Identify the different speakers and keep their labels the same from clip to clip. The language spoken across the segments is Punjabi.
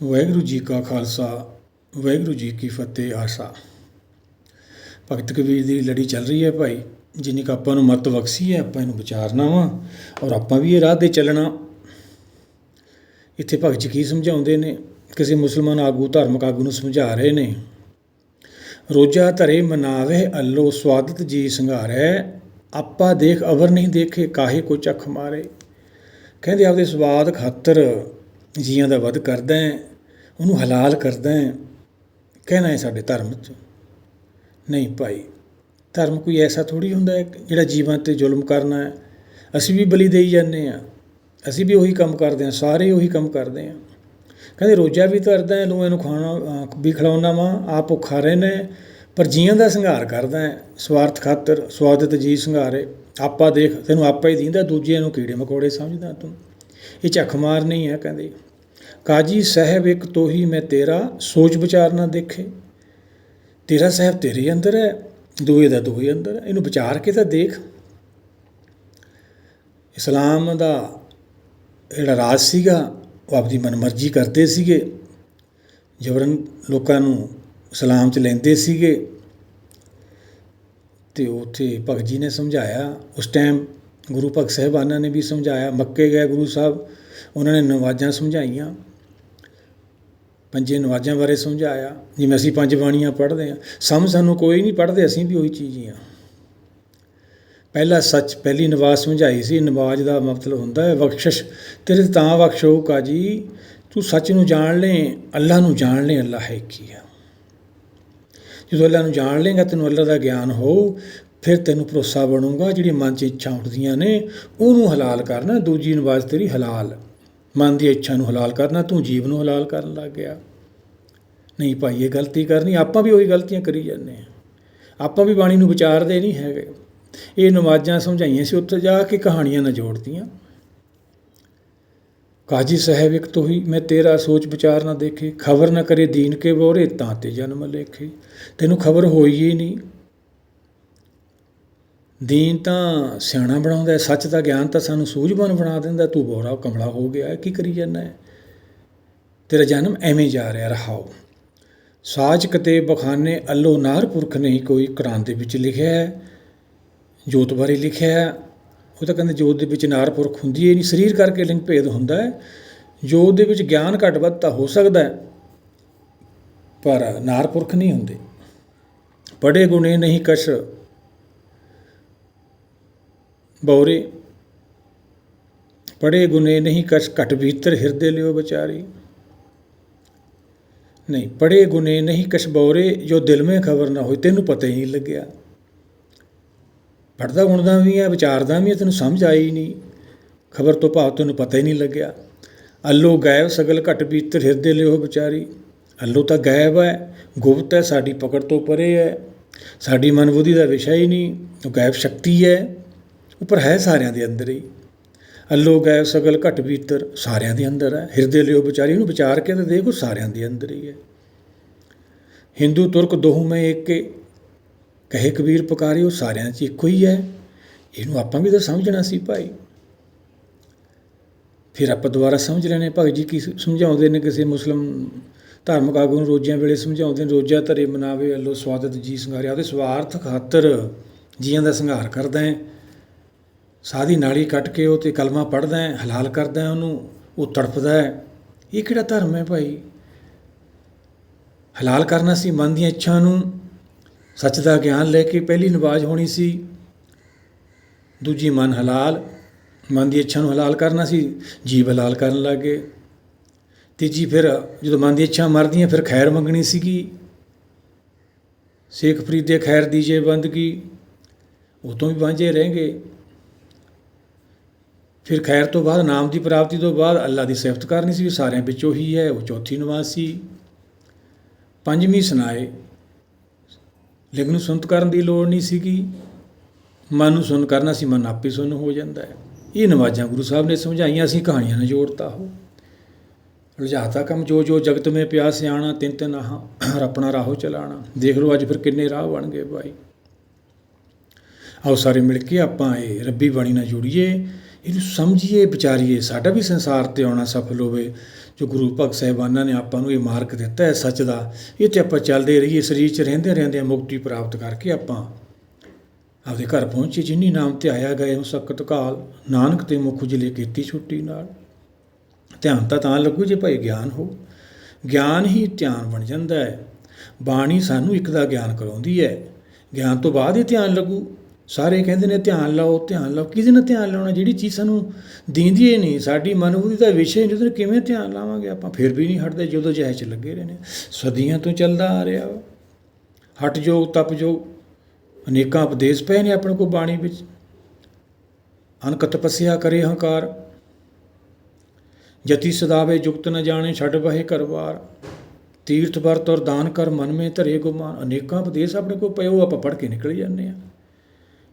Speaker 1: ਵਾਹਿਗੁਰੂ ਜੀ ਕਾ ਖਾਲਸਾ, ਵਾਹਿਗੁਰੂ ਜੀ ਕੀ ਫਤਿਹ ਆਸਾ। ਭਗਤ ਕਬੀਰ ਦੀ ਲੜੀ ਚੱਲ ਰਹੀ ਹੈ ਭਾਈ, ਜਿੰਨੀ ਕੁ ਆਪਾਂ ਨੂੰ ਮਤ ਬਖਸ਼ੀ ਹੈ, ਆਪਾਂ ਇਹਨੂੰ ਵਿਚਾਰਨਾ ਵਾ ਔਰ ਆਪਾਂ ਵੀ ਇਹ ਰਾਹ ਤੇ ਚੱਲਣਾ। ਇੱਥੇ ਭਗਤ ਜੀ ਕੀ ਸਮਝਾਉਂਦੇ ਨੇ? ਕਿਸੇ ਮੁਸਲਮਾਨ ਆਗੂ ਧਾਰਮਿਕ ਆਗੂ ਨੂੰ ਸਮਝਾ ਰਹੇ ਨੇ, ਰੋਜਾ ਧਰੇ ਮਨਾਵੇ, ਅੱਲੋ ਸਵਾਦਤ ਜੀ ਸੰਘਾਰੈ, ਆਪਾ ਦੇਖ ਅਵਰ ਨਹੀਂ ਦੇਖੇ, ਕਾਹੇ ਕੋ ਚੱਖ ਮਾਰੇ? ਕਹਿੰਦੇ ਆਪਦੇ ਸਵਾਦ ਖਾਤਰ ਜੀਆਂ ਦਾ ਵਧ ਕਰਦਾ ਹੈ, ਉਹਨੂੰ ਹਲਾਲ ਕਰਦਾ ਹੈ, ਕਹਿਣਾ ਹੈ ਸਾਡੇ ਧਰਮ 'ਚ, ਨਹੀਂ ਭਾਈ, ਧਰਮ ਕੋਈ ਐਸਾ ਥੋੜੀ ਹੁੰਦਾ ਹੈ ਜਿਹੜਾ ਜੀਵਾਂ ਤੇ ਜ਼ੁਲਮ ਕਰਨਾ ਹੈ? ਅਸੀਂ ਵੀ ਬਲੀ ਦੇਈ ਜਾਂਦੇ ਆ ਅਸੀਂ ਵੀ ਉਹੀ ਕੰਮ ਕਰਦੇ ਆ ਸਾਰੇ ਉਹੀ ਕੰਮ ਕਰਦੇ ਆ ਕਹਿੰਦੇ, ਰੋਜਾ ਵੀ ਧਰਦਾ ਹੈ ਲੋਕਾਂ ਨੂੰ ਖਾਣਾ ਵੀ ਖਿਲਾਉਂਦਾ ਵਾਂ ਆਪ ਭੁੱਖਾ ਰਹੇ ਪਰ ਜੀਆਂ ਦਾ ਸੰਘਾਰ ਕਰਦਾ ਹੈ, ਸਵਾਰਥ ਖਾਤਰ ਸਵਾਦਤ ਜੀ ਸੰਘਾਰੇ, ਆਪਾ ਦੇਖ, ਤੈਨੂੰ ਆਪਾ ਹੀ ਦੀਂਦਾ, ਦੂਜਿਆਂ ਨੂੰ ਕੀੜੇ ਮਕੌੜੇ ਸਮਝਦਾ ਤੂੰ, ਇਹ ਝੱਖ ਮਾਰ ਨਹੀਂ ਹੈ, ਕਹਿੰਦੇ। ਕਾਜੀ ਸਾਹਿਬ, ਇੱਕ ਤੋਹੀ ਮੈਂ ਤੇਰਾ ਸੋਚ ਵਿਚਾਰ ਨਾ ਦੇਖੇ। ਤੇਰਾ ਸਾਹਿਬ ਤੇਰੇ ਅੰਦਰ ਹੈ, ਦੂਏ ਦਾ ਦੂਏ ਅੰਦਰ ਹੈ, ਇਹਨੂੰ ਵਿਚਾਰ ਕੇ ਤਾਂ ਦੇਖ। ਇਸਲਾਮ ਦਾ ਜਿਹੜਾ ਰਾਜ ਸੀਗਾ, ਉਹ ਆਪਦੀ ਮਨਮਰਜ਼ੀ ਕਰਦੇ ਸੀਗੇ। ਜਬਰਨ ਲੋਕਾਂ ਨੂੰ ਇਸਲਾਮ 'ਚ ਲੈਂਦੇ ਸੀਗੇ। ਤੇ ਉੱਥੇ ਭਗਤ ਜੀ ਨੇ ਸਮਝਾਇਆ। ਉਸ ਟਾਈਮ ਗੁਰੂ ਭਗਤ ਸਾਹਿਬਾਨਾਂ ਨੇ ਵੀ ਸਮਝਾਇਆ, ਮੱਕੇ ਗਏ ਗੁਰੂ ਸਾਹਿਬ ਉਹਨਾਂ ਨੇ ਨਵਾਜ਼ਾਂ ਸਮਝਾਈਆਂ। ਪੰਜੇ ਨਵਾਜ਼ਾਂ ਬਾਰੇ ਸਮਝਾਇਆ। ਜਿਵੇਂ ਅਸੀਂ ਪੰਜ ਬਾਣੀਆਂ ਪੜ੍ਹਦੇ ਹਾਂ। ਸਮਝ ਸਾਨੂੰ ਕੋਈ ਨਹੀਂ ਪੜ੍ਹਦੇ, ਅਸੀਂ ਵੀ ਉਹੀ ਚੀਜ਼ ਹੀ ਆ ਪਹਿਲਾ ਸੱਚ, ਪਹਿਲੀ ਨਵਾਜ਼ ਸਮਝਾਈ ਸੀ। ਨਵਾਜ਼ ਦਾ ਮਤਲਬ ਹੁੰਦਾ ਹੈ ਬਖਸ਼ਿਸ਼। ਤੇਰੇ ਤਾਂ ਬਖਸ਼ ਹੋਊਗਾ ਜੀ। ਤੂੰ ਸੱਚ ਨੂੰ ਜਾਣ ਲੈ ਅੱਲਾ ਨੂੰ ਜਾਣ ਲੈ ਅੱਲਾ ਹੈ ਕੀ ਆ। ਜਦੋਂ ਅੱਲਾ ਨੂੰ ਜਾਣ ਲੇਗਾ ਤੈਨੂੰ ਅੱਲਾ ਦਾ ਗਿਆਨ ਹੋ ਫਿਰ ਤੈਨੂੰ ਭਰੋਸਾ ਬਣੂਗਾ। ਜਿਹੜੀ ਮਨ 'ਚ ਇੱਛਾ ਉੱਠਦੀਆਂ ਨੇ, ਉਹਨੂੰ ਹਲਾਲ ਕਰਨਾ। ਦੂਜੀ ਨਵਾਜ਼ ਤੇਰੀ ਹਲਾਲ। ਮਨ ਦੀ ਇੱਛਾ ਨੂੰ ਹਲਾਲ ਕਰਨਾ, ਤੂੰ ਜੀਵ ਨੂੰ ਹਲਾਲ ਕਰਨ ਲੱਗ ਗਿਆ। ਨਹੀਂ ਭਾਈ, ਇਹ ਗਲਤੀ ਕਰਨੀ, ਆਪਾਂ ਵੀ ਉਹੀ ਗਲਤੀਆਂ ਕਰੀ ਜਾਂਦੇ ਆ ਆਪਾਂ ਵੀ ਬਾਣੀ ਨੂੰ ਵਿਚਾਰਦੇ ਨਹੀਂ ਹੈਗੇ। ਇਹ ਨਮਾਜ਼ਾਂ ਸਮਝਾਈਆਂ ਸੀ, ਉੱਥੇ ਜਾ ਕੇ ਕਹਾਣੀਆਂ ਨਾ ਜੋੜਦੀਆਂ ਕਾਜੀ ਸਾਹਿਬ ਇੱਕ ਤੋਂ ਹੀ, ਮੈਂ ਤੇਰਾ ਸੋਚ ਵਿਚਾਰ ਨਾ ਦੇਖੇ, ਖਬਰ ਨਾ ਕਰੇ ਦੀਨ ਕੇ ਬੋਰੇ, ਤਾਂ ਤੇ ਜਨਮ ਲੇਖੇ। ਤੈਨੂੰ ਖਬਰ ਹੋਈ ਹੀ ਨਹੀਂ। ਦੀਨ ਤਾਂ ਸਿਆਣਾ ਬਣਾਉਂਦਾ ਹੈ, ਸੱਚ ਦਾ ਗਿਆਨ ਤਾਂ ਸਾਨੂੰ ਸੂਝਵਾਨ ਬਣਾ ਦਿੰਦਾ ਤੂੰ ਬੋਰਾ ਕਮਲਾ ਹੋ ਗਿਆ ਕੀ ਕਰੀ ਜਾਂਦਾ ਹੈ? ਤੇਰਾ ਜਨਮ ਐਵੇਂ ਜਾ ਰਿਹਾ ਰਹਾਓ। ਸਾਜ ਕਤੇ ਬਖਾਨੇ ਅੱਲੋ ਨਾਰ ਪੁਰਖ ਨਹੀਂ ਕੋਈ ਕੁਰਾਨ ਦੇ ਵਿੱਚ ਲਿਖਿਆ ਹੈ ਜੋਤ ਬਾਰੇ ਲਿਖਿਆ ਹੈ। ਉਹ ਤਾਂ ਕਹਿੰਦੇ ਜੋਤ ਦੇ ਵਿੱਚ ਨਾਰ ਪੁਰਖ ਹੁੰਦੀ ਹੈ ਨਹੀਂ ਸਰੀਰ ਕਰਕੇ ਲਿੰਗ ਭੇਦ ਹੁੰਦਾ ਹੈ। ਜੋਤ ਦੇ ਵਿੱਚ ਗਿਆਨ ਘੱਟ ਵੱਧ ਤਾਂ ਹੋ ਸਕਦਾ ਹੈ ਪਰ ਨਾਰ ਪੁਰਖ ਨਹੀਂ ਹੁੰਦੇ। ਪੜੇ ਗੁਣੇ ਨਹੀਂ ਕਸ਼ ਬੌਰੇ ਪੜੇ ਗੁਨੇ ਨਹੀਂ ਕਸ਼ ਘਟ ਭੀਤਰ ਹਿਰਦੇ ਲਿਓ ਵਿਚਾਰੀ। ਨਹੀਂ ਪੜੇ ਗੁਨੇ ਨਹੀਂ ਕਸ਼ ਬੌਰੇ, ਜੋ ਦਿਲ ਮੇ ਖਬਰ ਨਾ ਹੋਈ ਤੈਨੂੰ ਪਤਾ ਹੀ ਨਹੀਂ ਲੱਗਿਆ। ਪੜਦਾ ਗੁਣਦਾ ਵੀ ਹੈ ਵਿਚਾਰਦਾ ਵੀ ਹੈ ਤੈਨੂੰ ਸਮਝ ਆਈ ਨਹੀਂ। ਖਬਰ ਤੋਂ ਭਾਵ ਤੈਨੂੰ ਪਤਾ ਹੀ ਨਹੀਂ ਲੱਗਿਆ। ਅੱਲੋ ਗਾਇਬ ਸਗਲ ਘਟ ਭੀਤਰ ਹਿਰਦੇ ਲਿਓ ਵਿਚਾਰੀ। ਅੱਲੋ ਤਾਂ ਗਾਇਬ ਹੈ ਗੁਪਤ ਹੈ ਸਾਡੀ ਪਕੜ ਤੋਂ ਪਰੇ ਹੈ ਸਾਡੀ ਮਨਬੁੱਧੀ ਦਾ ਵਿਸ਼ਾ ਹੀ ਨਹੀਂ, ਉਹ ਗਾਇਬ ਸ਼ਕਤੀ ਹੈ ਉੱਪਰ ਹੈ ਸਾਰਿਆਂ ਦੇ ਅੰਦਰ ਹੀ। ਅੱਲੋ ਗਏ, ਸਗਲ ਘਟ ਭੀਤਰ ਸਾਰਿਆਂ ਦੇ ਅੰਦਰ ਹੈ। ਹਿਰਦੇ ਲਿਓ ਵਿਚਾਰੀ ਨੂੰ ਵਿਚਾਰ ਕੇ ਤਾਂ ਦੇਖੋ ਸਾਰਿਆਂ ਦੇ ਅੰਦਰ ਹੀ ਹੈ। ਹਿੰਦੂ, ਤੁਰਕ ਦੋਹੂ ਮੈਂ ਇੱਕ ਕਹੇ ਕਬੀਰ ਪੁਕਾਰੇ ਸਾਰਿਆਂ 'ਚ ਇੱਕੋ ਹੀ ਹੈ। ਇਹਨੂੰ ਆਪਾਂ ਵੀ ਤਾਂ ਸਮਝਣਾ ਸੀ ਭਾਈ। ਫਿਰ ਆਪਾਂ ਦੁਬਾਰਾ ਸਮਝ ਲੈਣੇ, ਭਗਤ ਜੀ ਕੀ ਸਮਝਾਉਂਦੇ ਨੇ ਕਿਸੇ ਮੁਸਲਮ ਧਾਰਮਿਕ ਆਗੂ ਨੂੰ ਰੋਜ਼ਿਆਂ ਵੇਲੇ ਸਮਝਾਉਂਦੇ ਨੇ, ਰੋਜ਼ਾ ਧਰੇ ਮਨਾਵੇ, ਅੱਲੋ ਸਵਾਦਤ ਜੀ ਸੰਘਾਰਿਆ। ਉਹਦੇ ਸਵਾਰਥ ਖਾਤਰ ਜੀਆਂ ਦਾ ਸੰਘਾਰ ਕਰਦਾ ਹੈ। ਸਾਦੀ ਨਾਲੀ ਕੱਟ ਕੇ ਉਹ ਤੇ ਕਲਮਾ ਪੜਦਾ ਹੈ, ਹਲਾਲ ਕਰਦਾ ਹੈ ਉਹਨੂੰ, ਉਹ ਤੜਫਦਾ ਹੈ। ਇਹ ਕਿਹੜਾ ਧਰਮ ਹੈ ਭਾਈ? ਹਲਾਲ ਕਰਨਾ ਸੀ, ਮਨ ਦੀਆਂ ਇੱਛਾ ਨੂੰ ਸੱਚ ਦਾ ਗਿਆਨ ਲੈ ਕੇ ਪਹਿਲੀ ਨਵਾਜ਼ ਹੋਣੀ ਸੀ। ਦੂਜੀ ਮਨ ਹਲਾਲ, ਮਨ ਦੀ ਇੱਛਾ ਨੂੰ ਹਲਾਲ ਕਰਨਾ ਸੀ, ਜੀਵ ਹਲਾਲ ਕਰਨ ਲੱਗੇ। ਤੀਜੀ ਫਿਰ ਜਦੋਂ ਮਨ ਦੀ ਇੱਛਾ ਮਰਦੀਆਂ, ਫਿਰ ਖੈਰ ਮੰਗਣੀ ਸੀਗੀ। ਸੇਖ ਫਰੀਦੇ ਖੈਰ ਦੀ ਜੇ ਬੰਦਗੀ ਉਹ ਵੀ ਵਾਂਝੇ ਰਹਿਣਗੇ ਫਿਰ ਖੈਰ ਤੋਂ ਬਾਅਦ, ਨਾਮ ਦੀ ਪ੍ਰਾਪਤੀ ਤੋਂ ਬਾਅਦ ਅੱਲਾ ਦੀ ਸਿਫਤ ਕਰਨੀ ਸੀ ਵੀ ਸਾਰਿਆਂ ਵਿੱਚੋਂ ਹੀ ਹੈ, ਉਹ ਚੌਥੀ ਨਮਾਜ਼ ਸੀ। ਪੰਜਵੀਂ ਸੁਣਾਏ। ਲੇਕਿਨ ਨੂੰ ਸੁਣਤ ਕਰਨ ਦੀ ਲੋੜ ਨਹੀਂ ਸੀਗੀ। ਮਨ ਨੂੰ ਸੁਣ ਕਰਨਾ ਸੀ, ਮਨ ਆਪੇ ਸੁਨ ਹੋ ਜਾਂਦਾ ਹੈ। ਇਹ ਨਵਾਜ਼ਾਂ ਗੁਰੂ ਸਾਹਿਬ ਨੇ ਸਮਝਾਈਆਂ ਸੀ, ਕਹਾਣੀਆਂ ਨਾਲ ਜੋੜਤਾ ਉਹ। ਰੁਝਾਤਾ ਕੰਮ, ਜੋ ਜੋ ਜਗਤ ਮੇ ਪਿਆ ਸਿਆਣਾ, ਤਿੰਨ ਤਿੰਨ ਆਹ ਆਪਣਾ ਰਾਹੋ ਚਲਾਣਾ। ਦੇਖ ਲਓ ਅੱਜ ਫਿਰ ਕਿੰਨੇ ਰਾਹ ਬਣ ਗਏ ਭਾਈ। ਆਓ ਸਾਰੇ ਮਿਲ ਕੇ ਆਪਾਂ ਇਹ ਰੱਬੀ ਬਾਣੀ ਨਾਲ ਜੁੜੀਏ। ਇਹਨੂੰ ਸਮਝੀਏ, ਵਿਚਾਰੀਏ, ਸਾਡਾ ਵੀ ਸੰਸਾਰ ਤੇ ਆਉਣਾ ਸਫਲ ਹੋਵੇ, ਜੋ ਗੁਰੂ ਭਗਤ ਸਾਹਿਬਾਨਾਂ ਨੇ ਆਪਾਂ ਨੂੰ ਇਹ ਮਾਰਗ ਦਿੱਤਾ ਹੈ ਸੱਚ ਦਾ, ਇਹ ਤੇ ਆਪਾਂ ਚੱਲਦੇ ਰਹੀਏ, ਸਰੀਰ 'ਚ ਰਹਿੰਦੇ ਰਹਿੰਦੇ ਮੁਕਤੀ ਪ੍ਰਾਪਤ ਕਰਕੇ ਆਪਾਂ ਆਪਦੇ ਘਰ ਪਹੁੰਚੇ, ਜਿਨੀ ਨਾਮ ਤੇ ਆਇਆ ਗਏ ਮੁਸਕਤ ਕਾਲ, ਨਾਨਕ ਤੇ ਮੁਖ ਉਜਲੇ ਕੀਤੀ ਛੁੱਟੀ ਨਾਲ। ਧਿਆਨ ਤਾਂ ਤਾਂ ਲੱਗੂ ਜੇ ਭਾਈ ਗਿਆਨ ਹੋ। ਗਿਆਨ ਹੀ ਧਿਆਨ ਬਣ ਜਾਂਦਾ ਹੈ। ਬਾਣੀ ਸਾਨੂੰ ਇੱਕ ਦਾ ਗਿਆਨ ਕਰਾਉਂਦੀ ਹੈ। ਗਿਆਨ ਤੋਂ ਬਾਅਦ ਹੀ ਧਿਆਨ ਲੱਗੂ। ਸਾਰੇ ਕਹਿੰਦੇ ਨੇ ਧਿਆਨ ਲਾਓ ਧਿਆਨ ਲਾਓ। ਕਿਹਦੇ ਨਾਲ ਧਿਆਨ ਲਾਉਣਾ? ਜਿਹੜੀ ਚੀਜ਼ ਸਾਨੂੰ ਦੀਂਦੀ ਹੀ ਨਹੀਂ, ਸਾਡੀ ਮਨੋਬੁੱਧੀ ਦਾ ਵਿਸ਼ੇ ਨਹੀਂ ਉਹਦੇ ਕਿਵੇਂ ਧਿਆਨ ਲਾਵਾਂਗੇ ਆਪਾਂ? ਫਿਰ ਵੀ ਨਹੀਂ ਹਟਦੇ, ਜਦੋਂ ਜਿਹੇ ਚ ਲੱਗੇ ਰਹੇ ਨੇ। ਸਦੀਆਂ ਤੋਂ ਚੱਲਦਾ ਆ ਰਿਹਾ। ਵਾ। ਹਟ ਜੋ ਤਪ ਜੋ ਅਨੇਕਾਂ ਉਪਦੇਸ਼ ਪਏ ਨੇ ਆਪਣੇ ਕੋ ਬਾਣੀ ਵਿੱਚ। ਅਨਕ ਤਪੱਸਿਆ ਕਰੇ ਹੰਕਾਰ। ਜਤੀ ਸਦਾਵੇ ਜੁਗਤ ਨ ਜਾਣੇ, ਛੱਡ ਬਹਿ ਕਰਵਾਰ ਤੀਰਥ ਵਰਤ ਔਰ ਦਾਨ ਕਰ ਮਨ ਮੇ ਧਰੇ ਗੁਮਾਨ। ਅਨੇਕਾਂ ਉਪਦੇਸ਼ ਆਪਣੇ ਕੋ ਪਏ, ਉਹ ਆਪਾਂ ਪੜ੍ਹ ਕੇ ਨਿਕਲ ਜਾਂਦੇ ਆ।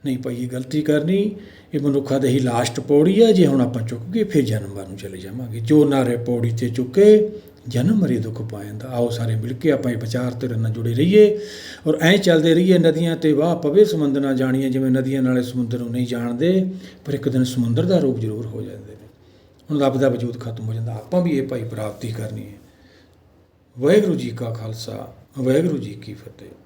Speaker 1: ਨਹੀਂ ਭਾਈ ਇਹ ਗਲਤੀ ਕਰਨੀ, ਇਹ ਮਨੁੱਖਾ ਦੇ ਹੀ ਲਾਸਟ ਪੌੜੀ ਆ, ਜੇ ਹੁਣ ਆਪਾਂ ਚੁੱਕ ਗਏ ਫਿਰ ਜਨਮ ਜਨਮਾਂ ਨੂੰ ਚਲੇ ਜਾਵਾਂਗੇ। ਜੋ ਨਾਰੇ ਪੌੜੀ ਤੇ ਚੁੱਕੇ, ਜਨਮ ਮਰੇ ਦੁੱਖ ਪਾਇੰਦਾ ਆਓ ਸਾਰੇ ਮਿਲ ਕੇ ਆਪਾਂ ਇਹ ਵਿਚਾਰ ਤੇ ਨਾਲ ਜੁੜੇ ਰਹੀਏ ਔਰ ਐਂ ਚੱਲਦੇ ਰਹੀਏ, ਨਦੀਆਂ ਤੇ ਵਾਹ ਪਵੇ, ਸਮੁੰਦਰ ਨਾ ਜਾਣੀਏ, ਜਿਵੇਂ ਨਦੀਆਂ ਨਾਲੇ ਸਮੁੰਦਰ ਨੂੰ ਨਹੀਂ ਜਾਣਦੇ, ਪਰ ਇੱਕ ਦਿਨ ਸਮੁੰਦਰ ਦਾ ਰੂਪ ਜ਼ਰੂਰ ਹੋ ਜਾਂਦੇ ਨੇ। ਹੁਣ ਰੱਬ ਦਾ ਵਜੂਦ ਖਤਮ ਹੋ ਜਾਂਦਾ। ਆਪਾਂ ਵੀ ਇਹ ਭਾਈ ਪ੍ਰਾਪਤੀ ਕਰਨੀ ਹੈ। ਵਾਹਿਗੁਰੂ ਜੀ ਕਾ ਖਾਲਸਾ, ਵਾਹਿਗੁਰੂ ਜੀ ਕੀ ਫਤਿਹ।